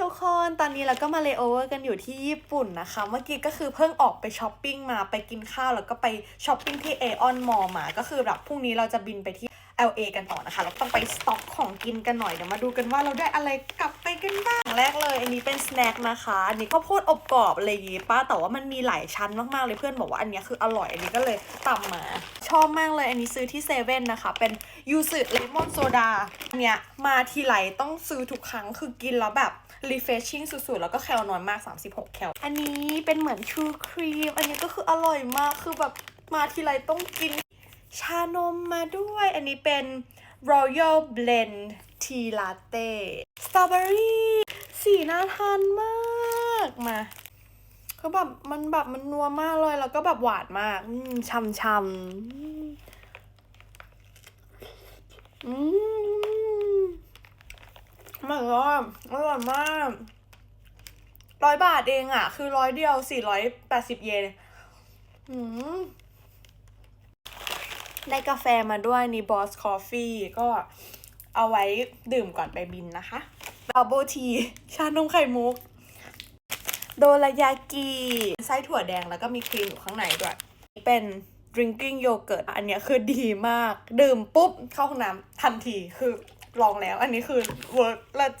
ทุกคน ตอนนี้เราก็มาเลโอเวอร์กันอยู่ที่ญี่ปุ่นนะคะ เมื่อกี้ก็คือเพิ่งออกไปช้อปปิ้งมา ไปกินข้าวแล้วก็ไปช้อปปิ้งที่เอออนมอลมา ก็คือแบบพรุ่งนี้เราจะบินไปที่ LA กันต่อนะคะ เราต้องไปสต็อกของกินกันหน่อยเดี๋ยวมาดูกันว่าเราได้อะไรกลับไปกันบ้างแรกเลย อันนี้เป็นสแน็คนะคะอันนี้ข้าวโพดอบกรอบอะไรอย่างงี้ป้าแต่ว่ามันมีหลายชั้นมากๆเลยเพื่อนบอกว่าอันนี้คืออร่อยอันนี้ก็เลยตามมา ชอบมากเลยอันนี้ซื้อที่เซเว่นนะคะ เป็นยูสึเลมอนโซดาอันเนี้ยมาทีไรต้องซื้อทุกครั้งคือกินแล้วแบบ refreshing สุดๆ แล้วก็แคลน้อยมาก 36 แคลอันนี้เป็นเหมือนชูครีมอันนี้ก็คืออร่อยมากคือแบบมาทีไรต้องกิน ชานมมาด้วย อันนี้เป็น Royal Blend Tea Latte Strawberry สีน่าทานมากมาคือแบบมันแบบมันนัวมากเลย แล้วก็แบบหวานมากช่ำช่ำอืมมันก็อร่อยมากร้อยบาทเองอะ คือร้อยเดียวสี่ร้อยแปดสิบเยนอืม ได้กาแฟมาด้วยนี่ Boss Coffee ก็เอาไว้ดื่มก่อนไปบินนะคะ Bubble Tea ชานมไข่มุก โดรายากิไส้ถั่วแดงแล้วก็มีครีมอยู่ข้างในด้วย เป็น drinking yogurt อันนี้คือดีมาก ดื่มปุ๊บ เข้าห้องน้ำทันทีคือลองแล้ว อันนี้คือ work ละจิ